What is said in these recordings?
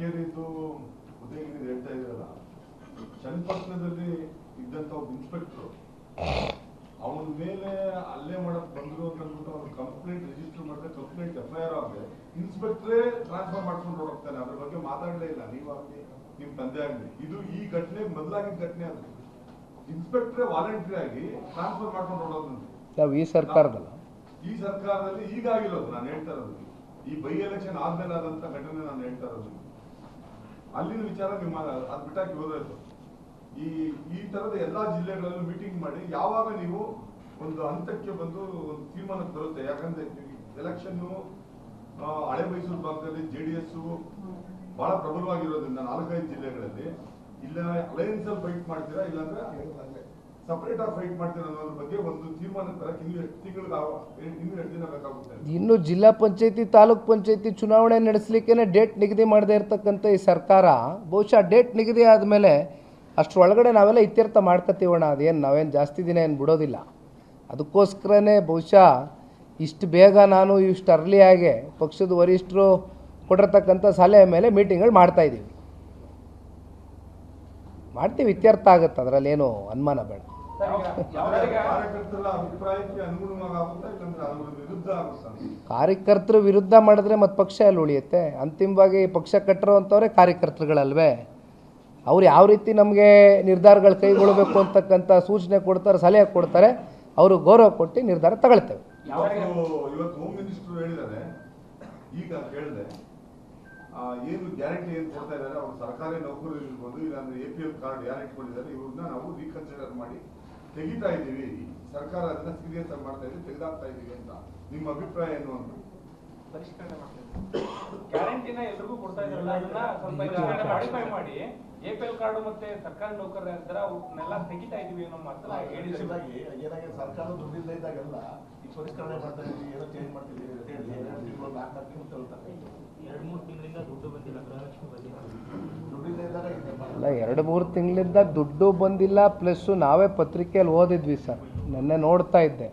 ಮಡಿಕೇರಿದು ಉದಯಗಿರಿ ಹೇಳ್ತಾ ಇದ್ರಲ್ಲ ಚನ್ನಪಟ್ಟಣದಲ್ಲಿ ಇದ್ದಂತ ಒಬ್ಬ ಇನ್ಸ್ಪೆಕ್ಟರ್ ಅವನ ಮೇಲೆ ಅಲ್ಲೇ ಮಾಡಕ್ ಬಂದ್ರು ಅಂತ ಅಂದ್ಬಿಟ್ಟು ಅವ್ನು ಕಂಪ್ಲೇಂಟ್ ರಿಜಿಸ್ಟರ್ ಮಾಡಿದ್ರೆ ಕಂಪ್ಲೇಂಟ್ ಎಫ್ ಐ ಆರ್ ಆಗಿದೆ ಇನ್ಸ್ಪೆಕ್ಟ್ರೇ ಟ್ರಾನ್ಸ್ಫರ್ ಮಾಡ್ಕೊಂಡು ಹೋಗ್ತಾನೆ ಅದ್ರ ಬಗ್ಗೆ ಮಾತಾಡಲೇ ಇಲ್ಲ. ನೀವಾಗಲಿ ನಿಮ್ ತಂದೆ ಆಗ್ಲಿ. ಇದು ಈ ಘಟನೆ ಮೊದಲಾಗಿದ್ದ ಘಟನೆ ಅದು. ಇನ್ಸ್ಪೆಕ್ಟ್ರೇ ವಾಲಂಟ್ರಿ ಆಗಿ ಟ್ರಾನ್ಸ್ಫರ್ ಮಾಡ್ಕೊಂಡು ಹೊಡೋದಂತೆ ಈ ಸರ್ಕಾರದಲ್ಲ? ಈ ಸರ್ಕಾರದಲ್ಲಿ ಈಗಾಗಿರೋದು ನಾನು ಹೇಳ್ತಾ ಇರೋದು. ಈ ಬೈ ಎಲೆಕ್ಷನ್ ಆದ್ಮೇಲೆ ಆದಂತ ಘಟನೆ ನಾನು ಹೇಳ್ತಾ ಇರೋದು. ಅಲ್ಲಿನ ವಿಚಾರ ನಿಮ್ಮ ಅದು ಬಿಟ್ಟಾಕಿ ಹೋದಾಯ್ತು ಈ ಈ ತರದ ಎಲ್ಲಾ ಜಿಲ್ಲೆಗಳಲ್ಲೂ ಮೀಟಿಂಗ್ ಮಾಡಿ, ಯಾವಾಗ ನೀವು ಒಂದು ಹಂತಕ್ಕೆ ಬಂದು ಒಂದು ತೀರ್ಮಾನಕ್ಕೆ ಬರುತ್ತೆ? ಯಾಕಂದ್ರೆ ಎಲೆಕ್ಷನ್ ಹಳೆ ಮೈಸೂರು ಭಾಗದಲ್ಲಿ ಜೆ ಡಿ ಎಸ್ ಬಹಳ ಪ್ರಬಲವಾಗಿರೋದ್ರಿಂದ ನಾಲ್ಕೈದು ಜಿಲ್ಲೆಗಳಲ್ಲಿ, ಇಲ್ಲ ಅಲಯನ್ಸ್ ಅಲ್ಲಿ ಫೈಟ್ ಮಾಡ್ತೀರಾ? ಇಲ್ಲಾಂದ್ರೆ ಸಪರೇಟ್ ಆಗಿ ಫೈಟ್ ಅನ್ನೋದ್ರ ಬಗ್ಗೆ ಒಂದು ತೀರ್ಮಾನ ತರಕ್ಕೆ ಇನ್ನು ಎಷ್ಟು ತಿಂಗಳು ಇನ್ನು ದಿನ ಇನ್ನು ಜಿಲ್ಲಾ ಪಂಚಾಯತಿ, ತಾಲೂಕ್ ಪಂಚಾಯತಿ ಚುನಾವಣೆ ನಡೆಸಲಿಕ್ಕೆ ಡೇಟ್ ನಿಗದಿ ಮಾಡದೇ ಇರತಕ್ಕಂಥ ಈ ಸರ್ಕಾರ, ಬಹುಶಃ ಡೇಟ್ ನಿಗದಿ ಆದಮೇಲೆ ಅಷ್ಟರೊಳಗಡೆ ನಾವೆಲ್ಲ ಇತ್ಯರ್ಥ ಮಾಡ್ಕೊತೀವಣ್ಣ ಅದೇನು ನಾವೇನು ಜಾಸ್ತಿ ದಿನ ಏನು ಬಿಡೋದಿಲ್ಲ. ಅದಕ್ಕೋಸ್ಕರನೇ ಬಹುಶಃ ಇಷ್ಟು ಬೇಗ ನಾನು ಇಷ್ಟು ಅರ್ಲಿಯಾಗೆ ಪಕ್ಷದ ವರಿಷ್ಠರು ಕೊಟ್ಟಿರ್ತಕ್ಕಂಥ ಸಲಹೆ ಮೇಲೆ ಮೀಟಿಂಗ್ಗಳು ಮಾಡ್ತಾ ಇದ್ದೀವಿ. ಮಾಡ್ತೀವಿ, ಇತ್ಯರ್ಥ ಆಗುತ್ತೆ. ಅದರಲ್ಲಿ ಏನು ಅನುಮಾನ ಬೇಡ. ಕಾರ್ಯಕರ್ತರ ವಿರುದ್ಧ ಆಗುತ್ತಾ? ಕಾರ್ಯಕರ್ತರು ವಿರುದ್ಧ ಮಾಡಿದ್ರೆ ಮತ್ತೆ ಪಕ್ಷ ಅಲ್ಲಿ ಉಳಿಯುತ್ತೆ? ಅಂತಿಮವಾಗಿ ಪಕ್ಷ ಕಟ್ಟಿರುವಂಥವ್ರೆ ಕಾರ್ಯಕರ್ತರುಗಳಲ್ವೇ? ಅವ್ರು ಯಾವ ರೀತಿ ನಮಗೆ ನಿರ್ಧಾರಗಳು ಕೈಗೊಳ್ಳಬೇಕು ಅಂತಕ್ಕಂಥ ಸೂಚನೆ ಕೊಡ್ತಾರೆ ಸಲಹೆ ಕೊಡ್ತಾರೆ ಅವರು ಗೌರವ ಕೊಟ್ಟು ನಿರ್ಧಾರ ತಗೊಳ್ತೇವೆ. ಈಗ ಕೇಳಿದೆ ಏನು ಗ್ಯಾರಂಟಿ ಏನು ಕೊಡ್ತಾ ಇದ್ದಾರೆ? ಅವ್ರು ಸರ್ಕಾರಿ ನೌಕರರು ಇರ್ಬೋದು ಇಲ್ಲಾಂದ್ರೆ ಎ ಪಿ ಎಲ್ ಕಾರ್ಡ್ ಯಾರು ಇಟ್ಕೊಂಡಿದ್ದಾರೆ? ಇವ್ರನ್ನ ನಾವು ರೀಕನ್ಸಿಡರ್ ಮಾಡಿ ತೆಗಿತಾ ಇದ್ದೀವಿ. ಸರ್ಕಾರ ಅದನ್ನ ಸೀರಿಯಸ್ ಆಗಿ ಮಾಡ್ತಾ ಇದ್ದೀವಿ ತೆಗೆದಾಕ್ತಾ ಇದ್ದೀವಿ ಅಂತ. ನಿಮ್ಮ ಅಭಿಪ್ರಾಯ ಏನು ಅಂತ? ಪರಿಷ್ಕರಣೆ ಗ್ಯಾರಂಟಿನ ಎಲ್ರಿಗೂ ಕೊಡ್ತಾ ಇದ್ರಲ್ಲ ಅದನ್ನ ಸ್ವಲ್ಪ ಮಾಡಿಫೈ ಮಾಡಿ. ಎ ಪಿ ಎಲ್ ಕಾರ್ಡು ಮತ್ತೆ ಸರ್ಕಾರಿ ನೌಕರರ ಅವ್ರನ್ನೆಲ್ಲ ತೆಗಿತಾ ಇದೀವಿ ಅನ್ನೋ ಮಾತನ್ನ ಹೇಳಿದ್ರು. ಹೇಳಿದಾಗಿ ಏನಾಗಿದೆ ಸರ್ಕಾರ ದುಡ್ಡಿಲ್ಲ ಇದ್ದಾಗೆಲ್ಲ ಈ ಪರಿಷ್ಕರಣೆ ಮಾಡ್ತಾ ಇದೀವಿ ಏನೋ ಚೇಂಜ್ ಮಾಡ್ತಿದ್ದೀವಿ ಅಂತ ಹೇಳಿ ಎರಡು ತಿಂಗಳು ನಾಲ್ಕು ನಾಲ್ಕು ತಿಂಗಳು ತಗೊಳ್ತಾರೆ ಎರಡು ಮೂರು ತಿಂಗಳಿಂದ ದುಡ್ಡು ಬಂದಿಲ್ಲ ಗೃಹಲಕ್ಷ್ಮಿ ಬಂದಿಲ್ಲ ದುಡ್ಡಿಲ್ಲ ಇದ್ದಾಗ ಇದೆ ಅಲ್ಲ ಎರಡು ಮೂರು ತಿಂಗಳಿಂದ ದುಡ್ಡು ಬಂದಿಲ್ಲ ಪ್ಲಸ್ಸು ನಾವೇ ಪತ್ರಿಕೆಯಲ್ಲಿ ಓದಿದ್ವಿ ಸರ್. ನೆನ್ನೆ ನೋಡ್ತಾ ಇದ್ದೆ.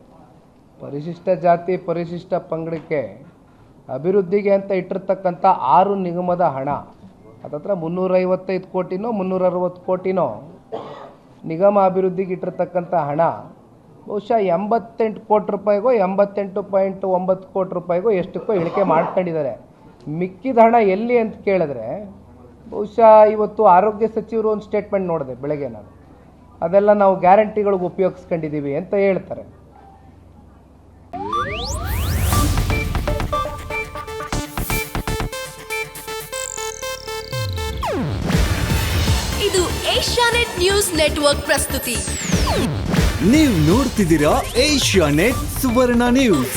ಪರಿಶಿಷ್ಟ ಜಾತಿ, ಪರಿಶಿಷ್ಟ ಪಂಗಡಕ್ಕೆ ಅಭಿವೃದ್ಧಿಗೆ ಅಂತ ಇಟ್ಟಿರ್ತಕ್ಕಂಥ ಆರು ನಿಗಮದ ಹಣ. ಅದತ್ರ ಮುನ್ನೂರೈವತ್ತೈದು ಕೋಟಿನೋ ಮುನ್ನೂರ ಅರವತ್ತು ಕೋಟಿನೋ ನಿಗಮ ಅಭಿವೃದ್ಧಿಗೆ ಇಟ್ಟಿರ್ತಕ್ಕಂಥ ಹಣ. ಬಹುಶಃ ಎಂಬತ್ತೆಂಟು ಕೋಟಿ ರೂಪಾಯಿಗೋ, ಎಂಬತ್ತೆಂಟು ಪಾಯಿಂಟ್ ಒಂಬತ್ತು ಕೋಟಿ ರೂಪಾಯಿಗೋ ಎಷ್ಟಕ್ಕೋ ಇಳಿಕೆ ಮಾಡ್ಕೊಂಡಿದ್ದಾರೆ. ಮಿಕ್ಕಿದ ಹಣ ಎಲ್ಲಿ ಅಂತ ಕೇಳಿದ್ರೆ ಬಹುಶಃ ಇವತ್ತು ಆರೋಗ್ಯ ಸಚಿವರು ಒಂದು ಸ್ಟೇಟ್ಮೆಂಟ್ ನೋಡಿದೆ ಬೆಳಗ್ಗೆ ನಾನು. ಅದೆಲ್ಲ ನಾವು ಗ್ಯಾರಂಟಿಗಳಿಗೆ ಉಪಯೋಗಿಸ್ಕೊಂಡಿದ್ದೀವಿ ಅಂತ ಹೇಳ್ತಾರೆ. ಇದು ಏಷ್ಯಾನೆಟ್ ನ್ಯೂಸ್ ನೆಟ್ವರ್ಕ್ ಪ್ರಸ್ತುತಿ. ನೀವು ನೋಡ್ತಿದ್ದೀರಾ ಏಷ್ಯಾನೆಟ್ ಸುವರ್ಣ ನ್ಯೂಸ್.